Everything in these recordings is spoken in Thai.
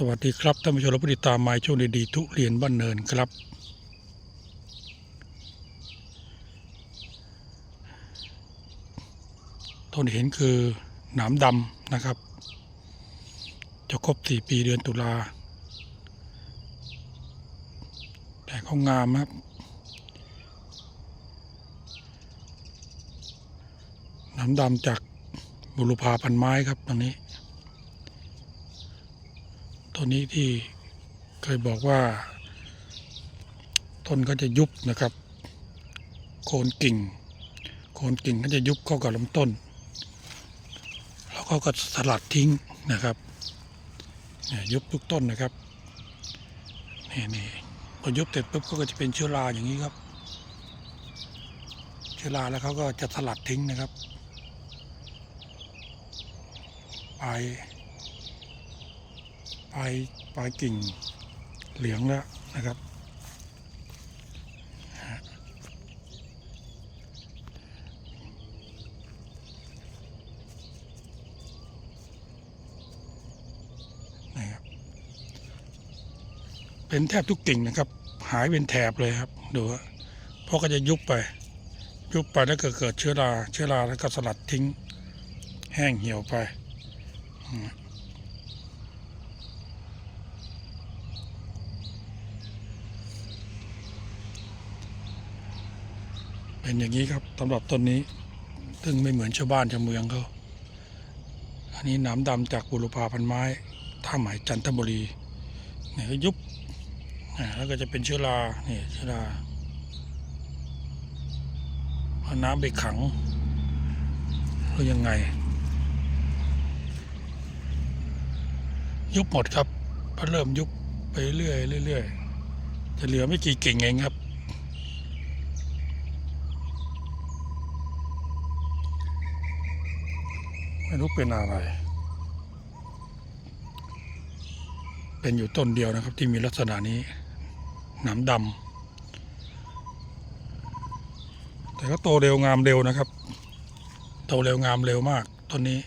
สวัสดีครับท่านผู้ชมและผู้ติดตามม้ช่วงดีๆทุเรียนบ้านเนินครับ ต้นเห็นคือหนามดำนะครับ จะครบสี่ปีเดือนตุลา แต่เขางามครับหนามดำจากบุรุพาพันไม้ครับตรงนี้ ต้นนี้ที่เคยบอกว่า ต้นก็จะยุบนะครับ โคนกิ่ง โคนกิ่งก็จะยุบเข้ากับลำต้น แล้วก็ก็สลัดทิ้งนะครับเนี่ยยุบทุกต้นนะครับนี่นี่พอยุบเสร็จปุ๊บก็จะเป็นเชื้อราอย่างนี้ครับ เชื้อราแล้วเขาก็จะสลัดทิ้งนะครับ ไปป ลายปลายกิ่งเหลืองแล้วนะครับฮะครับ เป็นแทบทุกกิ่งนะครับ หายเป็นแถบเลยครับดูฮะเพราะก็จะยุบไป ยุบไปแล้วเกิดเกิดเชื้อราเชื้อราแล้วก็สลัดทิ้ง แห้งเหี่ยวไป เป็นอย่างนี้ครับสำหรับต้นนี้ ซึ่งไม่เหมือนชาวบ้านชาวเมืองเขาอันนี้นามดำจากบุรุพาพันไม้ท่าหมายจันทบุรีเนี่ยก็ยุบแล้วก็จะเป็นเชื้อราเนี่ยเชื้อราเอาน้ำไปขังหรือยังไง ยุบหมดครับพอเริ่มยุบไปเรื่อยเรื่อยจะเหลือไม่กี่กิ่งเองครับ ไม่รู้เป็นอะไร เป็นอยู่ต้นเดียวนะครับ ที่มีลักษณะนี้หนามดำแต่ก็โตเร็วงามเร็วนะครับ โตเร็วงามเร็วมากต้นนี้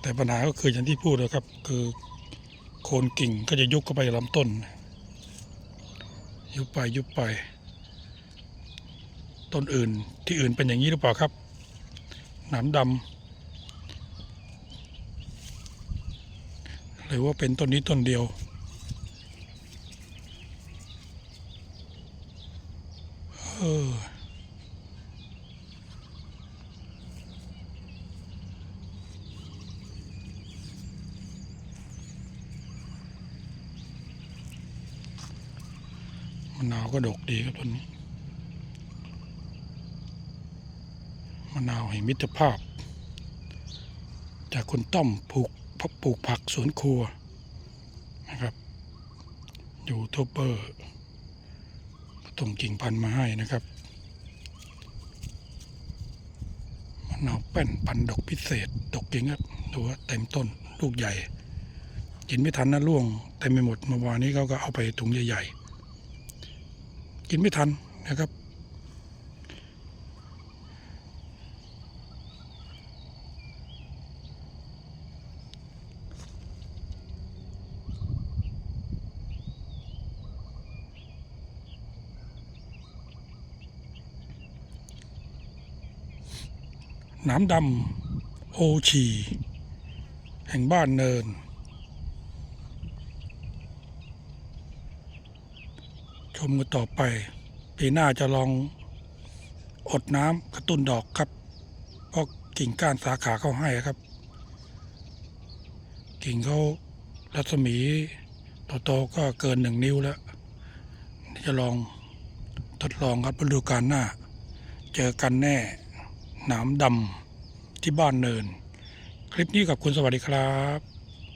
แต่ปัญหาก็คืออย่างที่พูดนะครับ คือโคนกิ่งก็จะยุบเข้าไปลำต้น ยุบไปยุบไป ต้นอื่นที่อื่นเป็นอย่างนี้หรือเปล่าครับหนามดำ หรือว่าเป็นต้นนี้ต้นเดียว เออมะนาวก็ดกดีครับต้นนี้มะนาวแห่งมิตรภาพ จากคุณต้อมป ลูกปลูกผักสวนครัวนะครับยูทูบเบอร์ส่งกิ่งพันธุ์มาให้นะครับมะนาวแป้นพันดอกพิเศษ ดอกจริงครับดูว่าเต็มต้นลูกใหญ่กินไม่ทันนะล่วงเต็มไปหมดเมื่อวานนี้เขาก็เอาไปถุงใหญ่ๆกินไม่ทันนะครับ น้ำดำโอชีแห่งบ้านเนิน ชมกันต่อไป ปีหน้าจะลองอดน้ำกระตุ้นดอกครับ เพราะกิ่งก้านสาขาเขาให้ครับ กิ่งเขารัศมีโตๆก็เกินหนึ่งนิ้วแล้ว จะลองทดลองครับฤดูกาลหน้า เจอกันแน่ หนามดำที่บ้านเนิน คลิปนี้กับคุณสวัสดีครับ